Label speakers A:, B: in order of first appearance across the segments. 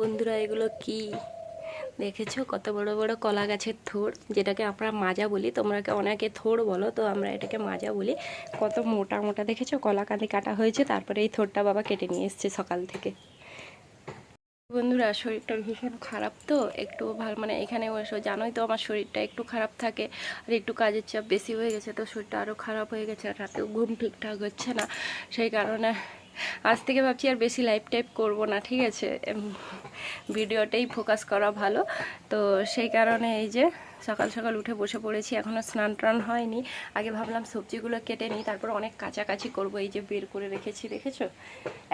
A: বন্ধুরা, এগুলো কি? দেখেছ কত বড় বড় কলা গাছের থোড়? যেটাকে আমরা মাজা বলি। তোমরা অনেকে থোড় বলো, তো আমরা এটাকে মাজা বলি। কত মোটা মোটা, দেখেছ? কলা কাঁদি কাটা হয়েছে, তারপরে এই থোড়টা বাবা কেটে নিয়ে এসছে সকাল থেকে। বন্ধুরা, শরীরটা ভীষণ খারাপ তো? একটু ভালো মানে এখানে বসে, জানোই তো আমার শরীরটা একটু খারাপ থাকে, আর একটু কাজের চাপ বেশি হয়ে গেছে, তো শরীরটা আরও খারাপ হয়ে গেছে, আর রাতেও ঘুম ঠিকঠাক হচ্ছে না। সেই কারণে আজ থেকে ভাবছি আর বেশি লাইভ টাইপ করব না, ঠিক আছে? ভিডিওটাই ফোকাস করা ভালো। তো সেই কারণে এই যে সকাল সকাল উঠে বসে পড়েছি এখনও স্নান টান হয়নি। আগে ভাবলাম সবজিগুলো কেটে নিই, তারপর অনেক কাছাকাছি করব, এই যে বের করে রেখেছি, দেখেছ?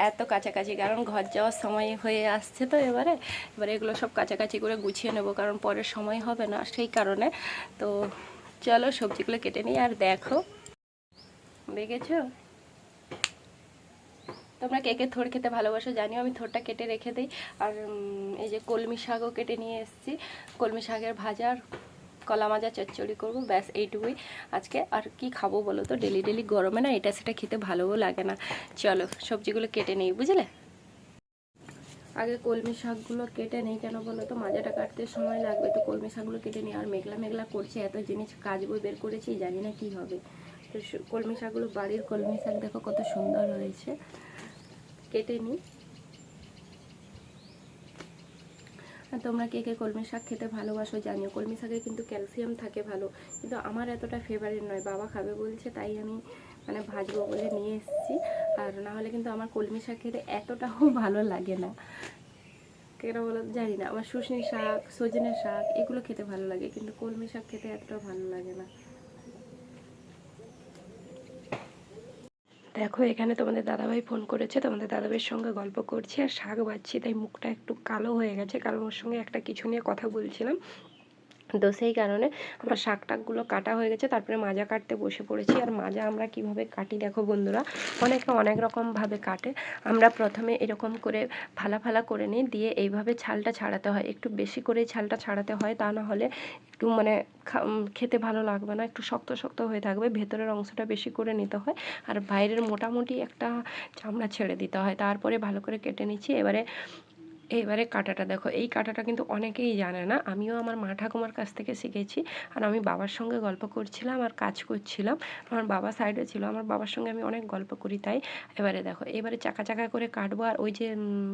A: এত কাছাকাছি, কারণ ঘর যাওয়ার সময় হয়ে আসছে তো এবারে। এবারে এগুলো সব কাছাকাছি করে গুছিয়ে নেব, কারণ পরের সময় হবে না সেই কারণে। তো চলো সবজিগুলো কেটে নিই, আর দেখো। দেখেছ? তোমরা কে কে থোড় খেতে ভালোবাসো জানিও, আমি থোড়টা কেটে রেখে দিই। আর এই যে কলমি শাকও কেটে নিয়ে এসেছি। কলমি শাকের ভাজার কলা মাজা চচ্চড়ি করব, ব্যাস এইটুকুই আজকে। আর কি খাব বলো তো? ডেলি ডেলি গরমে না, এটা সেটা খেতে ভালোও লাগে না। চলো, সবজিগুলো কেটে নেই, বুঝলে? আগে কলমি শাকগুলো কেটে নেই কেন বলো তো? মাজাটা কাটতে সময় লাগবে তো কলমি শাকগুলো কেটে নিই আর মেঘলা মেঘলা করছে, এত জিনিস কাজ বই বের করেছি, জানি না কি হবে। তো কলমি শাকগুলো বাড়ির কলমি শাক দেখো কত সুন্দর হয়েছে। কেটে নিই। আর তোমরা কে কে কলমি শাক খেতে ভালোবাসো জানিও। কলমি শাকে কিন্তু ক্যালসিয়াম থাকে ভালো, কিন্তু আমার এতটা ফেভারিট নয়। বাবা খাবে বলছে, তাই আমি মানে ভাজবো বলে নিয়ে এসেছি। আর না হলে কিন্তু আমার কলমি শাক খেতে এতটাও ভালো লাগে না। কেন বলো জানি না। আমার শুশনি শাক সজনে শাক, এগুলো খেতে ভালো লাগে, কিন্তু কলমি শাক খেতে এতটা ভালো লাগে না। দেখো, এখানে তোমাদের দাদাভাই ফোন করেছে, তোমাদের দাদাভাইয়ের সঙ্গে গল্প করছি আর শাক বাজছি তাই মুখটা একটু কালো হয়ে গেছে, কারণ ওর সঙ্গে একটা কিছু নিয়ে কথা বলছিলাম। তো সেই কারণে আমার শাক টাকগুলো কাটা হয়ে গেছে, তারপরে মাজা কাটতে বসে পড়েছি। আর মাজা আমরা কীভাবে কাটি দেখো বন্ধুরা, অনেকে অনেক রকমভাবে কাটে। আমরা প্রথমে এরকম করে ফালা ফালা করে নিই, দিয়ে এইভাবে ছালটা ছাড়াতে হয়। একটু বেশি করে ছালটা ছাড়াতে হয়, তা না হলে একটু মানে খেতে ভালো লাগবে না। একটু শক্ত শক্ত হয়ে থাকবে, ভেতরের অংশটা বেশি করে নিতে হয়। আর বাইরের মোটামুটি একটা চামড়া ছেড়ে দিতে হয়। তারপরে ভালো করে কেটে নিচ্ছি। এবারে এবারে কাটাটা দেখো। এই কাটাটা কিন্তু অনেকেই জানে না। আমিও আমার মা ঠাকুমার কাছ থেকে শিখেছি। আর আমি বাবার সঙ্গে গল্প করছিলাম আর কাজ করছিলাম। আমার বাবা সাইডে ছিল। আমার বাবার সঙ্গে আমি অনেক গল্প করি তাই। এবারে দেখো, এবারে চাকা চাকা করে কাটবো আর ওই যে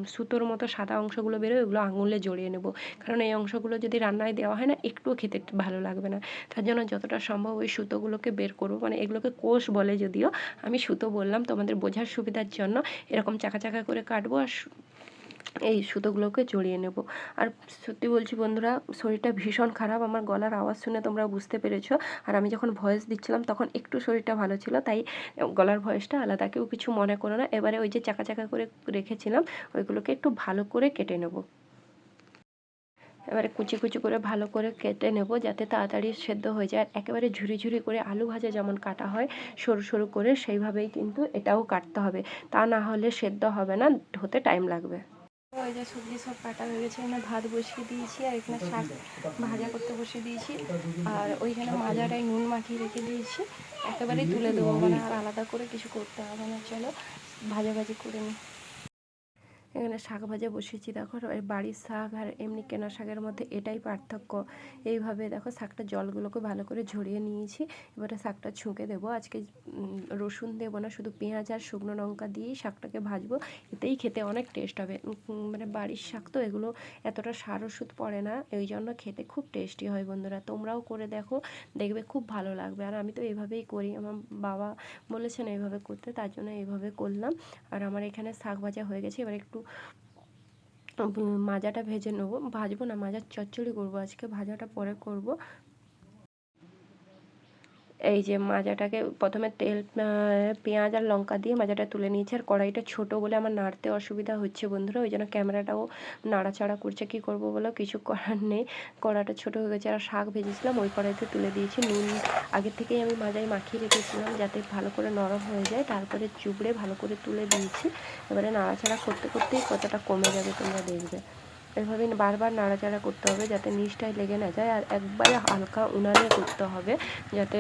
A: সুতোর মতো সাদা অংশগুলো বেরোয়, ওগুলো আঙুলে জড়িয়ে নেব। কারণ এই অংশগুলো যদি রান্নায় দেওয়া হয় না, একটুও খেতে ভালো লাগবে না। তার জন্য যতটা সম্ভব ওই সুতোগুলোকে বের করব। মানে এগুলোকে কোষ বলে যদিও। আমি সুতো বললাম তোমাদের বোঝার সুবিধার জন্য। এরকম চাকা চাকা করে কাটবো আর এই সুতোগুলোকে জড়িয়ে নেব। আর সত্যি বলছি বন্ধুরা, শরীরটা ভীষণ খারাপ। আমার গলার আওয়াজ শুনে তোমরা বুঝতে পেরেছ। আর আমি যখন ভয়েস দিচ্ছিলাম, তখন একটু শরীরটা ভালো ছিল, তাই গলার ভয়েসটা আলাদা। কেউ কিছু মনে করো না। এবারে ওই যে চাকা চাকা করে রেখেছিলাম, ওইগুলোকে একটু ভালো করে কেটে নেব। এবারে কুচি কুচি করে ভালো করে কেটে নেব, যাতে তাড়াতাড়ি সেদ্ধ হয়ে যায়। একেবারে ঝুরি ঝুরি করে আলু ভাজা যেমন কাটা হয়, সরু সরু করে সেইভাবেই কিন্তু এটাও কাটতে হবে। তা না হলে সেদ্ধ হবে না, হতে টাইম লাগবে। ওই যে সবজি সব কাটা হয়ে গেছে, এখানে ভাত বসিয়ে দিয়েছি আর এখানে শাক ভাজা করতে বসিয়ে দিয়েছি। আর ওইখানে মাজাটায় নুন মাখিয়ে রেখে দিয়েছি। একেবারেই তুলে দেবো মানে আর আলাদা করে কিছু করতে হবে না। চলো, ভাজাভাজি করে নিই। এখানে শাক ভাজা বসিয়েছি, দেখো বাড়ির শাক আর এমনি কেনা শাকের মধ্যে এটাই পার্থক্য। এইভাবে দেখো শাকটা জলগুলোকে ভালো করে ঝরিয়ে নিয়েছি, এবারে শাকটা ছুঁকে দেবো। আজকে রসুন দেবো না, শুধু পেঁয়াজ আর শুকনো লঙ্কা দিয়েই শাকটাকে ভাজবো, এতেই খেতে অনেক টেস্ট হবে। মানে বাড়ির শাক তো এগুলো এতটা সার ওষুধ পড়ে না, এই জন্য খেতে খুব টেস্টি হয় বন্ধুরা। তোমরাও করে দেখো, দেখবে খুব ভালো লাগবে। আর আমি তো এইভাবেই করি, আমার বাবা বলেছেন এইভাবে করতে, তার জন্য এইভাবে করলাম। আর আমার এখানে শাক ভাজা হয়ে গেছে, এবার একটু মাজাটা ভেজে নেব। ভাজবো না মাজার চচ্চড়ি করব। আজকে ভাজাটা পরে করব। এই যে মাজাটাকে প্রথমে তেল পেঁয়াজ আর লঙ্কা দিয়ে মাজাটা তুলে নিয়েছি। আর কড়াইটা ছোট বলে আমার নাড়তে অসুবিধা হচ্ছে বন্ধুরা। ওই জন্য ক্যামেরাটাও নাড়াচাড়া করছে। কি করব বলো? কিছু করার নেই। কড়াটা ছোট হয়ে গেছে। আর শাক ভেজেছিলাম। ওই কড়াইতে তুলে দিয়েছি নুন। আগে থেকেই আমি মাজায় মাখিয়ে রেখেছিলাম যাতে ভালো করে নরম হয়ে যায়। তারপরে চুবড়ে ভালো করে তুলে দিয়েছি। এবারে নাড়াচাড়া করতে করতেই কতটা কমে যাবে তোমরা দেখবে। এভাবে বারবার নাড়াচাড়া করতে হবে যাতে নিচটায় লেগে না যায়। আর একবারে হালকা উনানে করতে হবে যাতে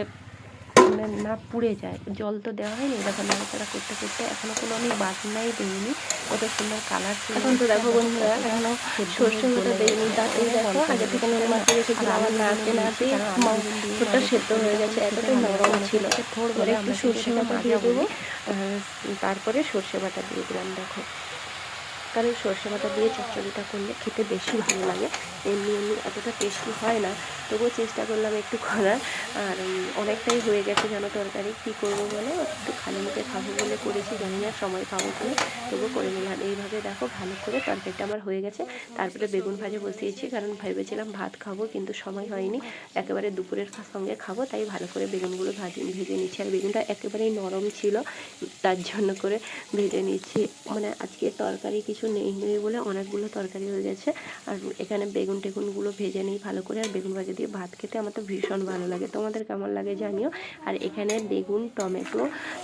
A: মানে না পুড়ে যায়। জল তো দেওয়া হয়নি দেখো নাড়াচাড়া করতে করতে এখনও কোনো আমি বাটনাই দিইনি। কত সুন্দর কালার
B: এখন তো দেখো বন্ধুরা এখনও সর্ষে দেয়নি তাতেই দেখো আগে থেকে নুন মাখিয়ে রেখেছিলাম আবার নাড়তে নাড়তে মাংসটা সেদ্ধ হয়ে গেছে এতটাই নরম ছিল। এবার একটু সর্ষে বাটা দিয়ে দেবো।
A: তারপরে সর্ষে বাটা দিয়ে দিলাম দেখো। কারণ সর্ষে বাটা দিয়ে চচ্চড়িটা করলে খেতে বেশি ভালো লাগে। এমনি এমনি এতটা টেস্টি হয় না। তবুও চেষ্টা করলাম একটু করার। আর অনেকটাই হয়ে গেছে যেন তরকারি। কী করব বলে? একটু খালি মুখে খাব বলে করেছি। জানি না সময় পাবো বলে তবুও করে নিলাম। এইভাবে দেখো ভালো করে তরকারিটা আমার হয়ে গেছে। তারপরে বেগুন ভাজা বসিয়েছি। কারণ ভেবেছিলাম ভাত খাব, কিন্তু সময় হয়নি। একেবারে দুপুরের সঙ্গে খাব, তাই ভালো করে বেগুনগুলো ভাজি, ভেজে নিচ্ছি। আর বেগুনটা একেবারেই নরম ছিল। তার জন্য করে ভেজে নিচ্ছি। মানে আজকে তরকারি কিছু নেই নেই বলে অনেকগুলো তরকারি হয়ে গেছে। আর এখানে বেগুন টেগুনগুলো ভেজে নিই ভালো করে, আর বেগুন ভাজা দিয়ে ভাত খেতে আমার তো ভীষণ ভালো লাগে। তোমাদের কেমন লাগে জানিও। আর এখানে বেগুন, টমেটো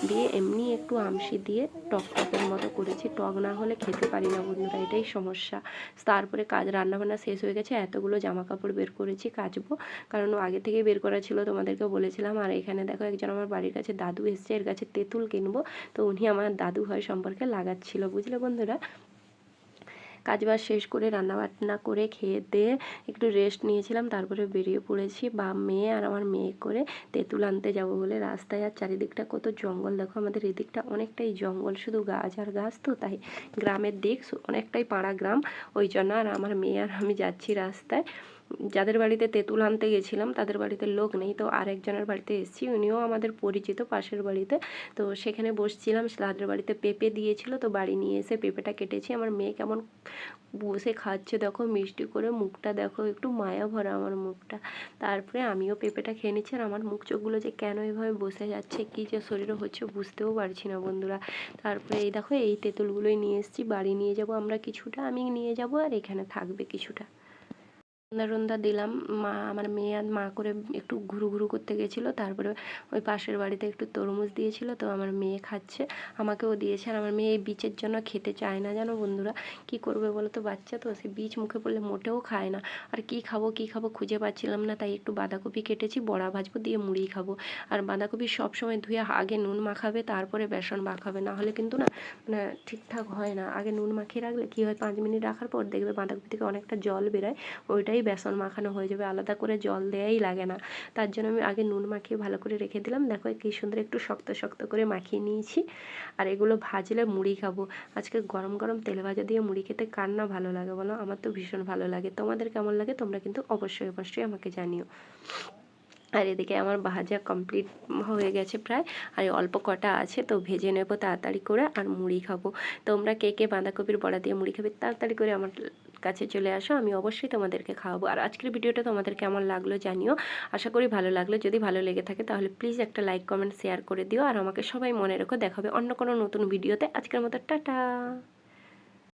A: দিয়ে এমনি একটু আমসি দিয়ে টক টকের মতো করেছি। টক না হলে খেতে পারি না বন্ধুরা, এটাই সমস্যা। তারপরে কাজ, রান্নাবান্না শেষ হয়ে গেছে, এতগুলো জামা কাপড় বের করেছি কাচবো। কারণ আগে থেকেই বের করা ছিল তোমাদেরকে বলেছিলাম। আর এখানে দেখো একজন আমার বাড়ির কাছে দাদু এসছে, এর কাছে তেঁতুল কিনবো। তো উনি আমার দাদু হয় সম্পর্কে লাগাচ্ছিল, বুঝলে বন্ধুরা? কাজবাজ শেষ করে রান্না বান্না করে, খেয়ে দিয়ে একটু রেস্ট নিয়েছিলাম। তারপরে বেরিয়ে পড়েছি বা মেয়ে আর আমার মেয়ে করে তেঁতুল আনতে যাব বলে রাস্তায়। আর চারিদিকটা কত জঙ্গল, দেখো আমাদের এদিকটা অনেকটাই জঙ্গল, শুধু গাছ আর গাছ তো, তাই গ্রামের দিক অনেকটাই পাড়া গ্রাম। ওই জন্য আর আমার মেয়ে আর আমি যাচ্ছি রাস্তায়। যাদের বাড়িতে তেঁতুল আনতে গেছিলাম, তাদের বাড়িতে লোক নেই। তো আরেকজনের বাড়িতে এসেছি, উনিও আমাদের পরিচিত পাশের বাড়িতে। তো সেখানে বসছিলাম, তাদের বাড়িতে পেঁপে দিয়েছিল, তো বাড়ি নিয়ে এসে পেঁপেটা কেটেছি। আমার মেয়ে কেমন বসে খাচ্ছে, দেখো, মিষ্টি করে মুখটা দেখো, একটু মায়া ভরা আমার মুখটা। তারপরে আমিও পেঁপেটা খেয়ে নিচ্ছি, আর আমার মুখ চোখগুলো যে কেন এভাবে বসে যাচ্ছে, কী যে শরীরে হচ্ছে বুঝতেও পারছি না, বন্ধুরা। তারপরে এই দেখো, এই তেঁতুলগুলোই নিয়ে এসেছি, বাড়ি নিয়ে যাব আমরা কিছুটা, আমি নিয়ে যাব, আর এখানে থাকবে কিছুটা। সন্ধ্যা রন্ধা দিলাম। মা, আমার মেয়ে আর মা করে একটু ঘুরু ঘুরু করতে গেছিল। তারপরে ওই পাশের বাড়িতে একটু তরমুজ দিয়েছিল। তো আমার মেয়ে খাচ্ছে। আমাকেও দিয়েছে। আর আমার মেয়ে এই বীজের জন্য খেতে চায় না। জানো বন্ধুরা, কি করবে বলো তো? বাচ্চা তো সে বীজ মুখে পড়লে মোটেও খায় না। আর কি খাব কি খাব খুঁজে পাচ্ছিলাম না। তাই একটু বাঁধাকপি কেটেছি, বড়া ভাজবো, দিয়ে মুড়ি খাব। আর বাঁধাকপি সব সময় ধুয়ে আগে নুন মাখাবে, তারপরে বেসন মাখাবে। না হলে কিন্তু না মানে ঠিকঠাক হয় না। আগে নুন মাখিয়ে রাখলে কি হয়? পাঁচ মিনিট রাখার পর দেখবে বাঁধাকপি থেকে অনেকটা জল বেরোয়। ওইটাই বেসন মাখানো হয়ে যাবে, আলাদা করে জল দেয়াই লাগে না। তার জন্য আমি আগে নুন মাখিয়ে ভালো করে রেখে দিলাম। দেখো কি সুন্দর একটু শক্ত শক্ত করে মাখিয়ে নিয়েছি। আর এগুলো ভাজলে মুড়ি খাব। আজকে গরম গরম তেল ভাজা দিয়ে মুড়ি খেতে কার না ভালো লাগে বলো? আমার তো ভীষণ ভালো লাগে। তোমাদের কেমন লাগে তোমরা কিন্তু অবশ্যই অবশ্যই আমাকে জানিও। আর এদিকে আমার ভাজা কমপ্লিট হয়ে গেছে প্রায়, আর অল্প কটা আছে, তো ভেজে নেব তাড়াতাড়ি করে আর মুড়ি খাব। তোমরা কে কে বাঁধাকপির বড়া দিয়ে মুড়ি খাবে তাড়াতাড়ি করে আমার কাছে চলে আসো, আমি অবশ্যই তোমাদেরকে খাওয়াবো। আর আজকের ভিডিওটা তোমাদের কেমন লাগল জানিও। আশা করি ভালো লাগল, যদি ভালো লেগে থাকে তাহলে প্লিজ একটা লাইক কমেন্ট শেয়ার করে দিও। আর আমাকে সবাই মনে রেখো, দেখাবে অন্য কোনো নতুন ভিডিওতে। আজকের মতো টাটা।